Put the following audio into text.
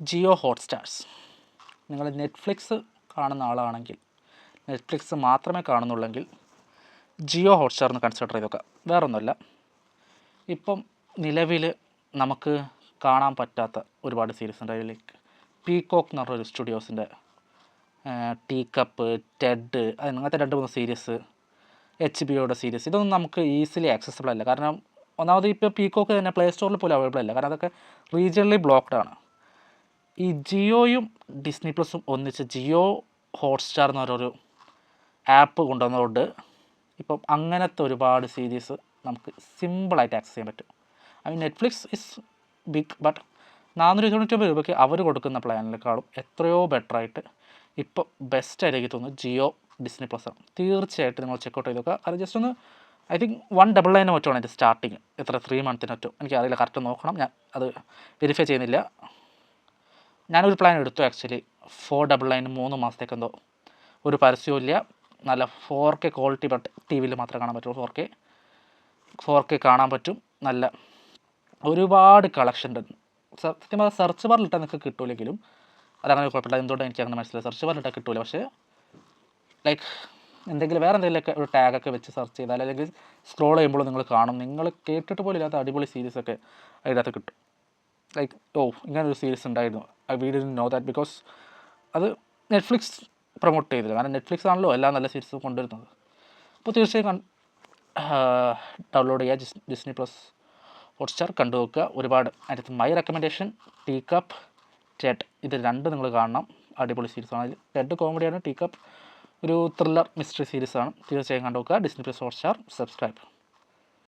ജിയോ ഹോട്ട്സ്റ്റാർസ്. നിങ്ങൾ നെറ്റ്ഫ്ലിക്സ് കാണുന്ന ആളാണെങ്കിൽ നെറ്റ്ഫ്ലിക്സ് മാത്രമേ കാണുന്നുള്ളെങ്കിൽ ജിയോ ഹോട്ട്സ്റ്റാർ എന്ന് കൺസിഡർ ചെയ്ത് വേറൊന്നുമല്ല ഇപ്പം നിലവിൽ നമുക്ക് കാണാൻ പറ്റാത്ത ഒരുപാട് സീരീസ് ഉണ്ട്. അതിൽ പീകോക്ക് എന്ന് പറഞ്ഞൊരു സ്റ്റുഡിയോസിന്റെ ടീ കപ്പ് ടെഡ് അങ്ങനത്തെ രണ്ട് മൂന്ന് സീരീസ് എച്ച് ബി ഒയുടെ സീരീസ് ഇതൊന്നും നമുക്ക് ഈസിലി ആക്സസിബിൾ അല്ല. കാരണം ഒന്നാമത് ഇപ്പോൾ പീകോക്ക് തന്നെ പ്ലേ സ്റ്റോറിൽ പോലും അവൈലബിൾ അല്ല. കാരണം അതൊക്കെ റീജിയണലി ബ്ലോക്ക്ഡ് ആണ്. ഈ ജിയോയും ഡിസ്നി പ്ലസും ഒന്നിച്ച് ജിയോ ഹോട്ട്സ്റ്റാർ എന്ന് പറഞ്ഞൊരു ആപ്പ് കൊണ്ടുവന്നതുകൊണ്ട് ഇപ്പം അങ്ങനത്തെ ഒരുപാട് സീരീസ് നമുക്ക് സിമ്പിളായിട്ട് ആക്സസ് ചെയ്യാൻ പറ്റും. I mean Netflix is big but നാനൂറ്റി തൊണ്ണൂറ്റൊമ്പത് രൂപയ്ക്ക് അവർ കൊടുക്കുന്ന പ്ലാനിനേക്കാളും എത്രയോ ബെറ്റർ ആയിട്ട് ഇപ്പോൾ ബെസ്റ്റ് ആയിട്ട് എനിക്ക് തോന്നുന്നു ജിയോ ഡിസ്നി പ്ലസ് ആണ്. തീർച്ചയായിട്ടും നിങ്ങൾ ചെക്കൗട്ട് ചെയ്ത് നോക്കുക. അത് ജസ്റ്റ് ഒന്ന് I think one double nine ആണ് എന്റെ സ്റ്റാർട്ടിങ് എത്ര ത്രീ മന്തിന് മറ്റോ എനിക്കറിയില്ല കറക്റ്റ് നോക്കണം. ഞാൻ അത് വെരിഫൈ ചെയ്യുന്നില്ല. ഞാനൊരു പ്ലാൻ എടുത്തു ആക്ച്വലി ഫോർ ഡബിൾ നയൻ മൂന്ന് മാസത്തേക്ക് എന്തോ. ഒരു പരസ്യവും ഇല്ല നല്ല four K quality but T വിയിൽ മാത്രമേ കാണാൻ പറ്റുള്ളൂ ഫോർ കെ ഫോർ കെ കാണാൻ പറ്റും. നല്ല ഒരുപാട് കളക്ഷൻ ഉണ്ട്. സത്യം പറഞ്ഞാൽ സെർച്ച് ബാറിൽ ഇട്ടാൽ നിങ്ങൾക്ക് കിട്ടൂലെങ്കിലും. അതങ്ങനെ കുഴപ്പമില്ല. എന്തുകൊണ്ടാണ് എനിക്ക് അങ്ങനെ മനസ്സിലായി സെർച്ച് ബാറിൽ ഇട്ടാൽ കിട്ടൂല. പക്ഷേ ലൈക്ക് എന്തെങ്കിലും വേറെ എന്തെങ്കിലുമൊക്കെ ഒരു ടാഗൊക്കെ വെച്ച് സെർച്ച് ചെയ്താൽ അല്ലെങ്കിൽ സ്ക്രോൾ ചെയ്യുമ്പോൾ നിങ്ങൾ കാണും. നിങ്ങൾ കേട്ടിട്ട് പോലും ഇല്ലാത്ത അടിപൊളി സീരീസൊക്കെ അതിനകത്ത് കിട്ടും. ലൈക്ക് ഓ ഇങ്ങനെ ഒരു സീരീസ് ഉണ്ടായിരുന്നു. I didn't know that because അത് നെറ്റ്ഫ്ലിക്സ് പ്രൊമോട്ട് ചെയ്തില്ല. കാരണം നെറ്റ്ഫ്ലിക്സ് ആണല്ലോ എല്ലാ നല്ല സീരീസും കൊണ്ടുവരുന്നത്. അപ്പോൾ തീർച്ചയായും ഡൗൺലോഡ് ചെയ്യുക ജിസ് ഡിസ്നി പ്ലസ് ഹോട്ട്സ്റ്റാർ കണ്ടു നോക്കുക. ഒരുപാട് അതിനകത്ത് my recommendation teacup Ted ഇത് രണ്ട് നിങ്ങൾ കാണണം. അടിപൊളി സീരീസാണ് അതിൽ ടെഡ് കോമഡിയാണ് ടീ കപ്പ് ഒരു ത്രില്ലർ മിസ്റ്ററി സീരീസാണ് തീർച്ചയായും കണ്ടു നോക്കുക. Disney plus Hotstar subscribe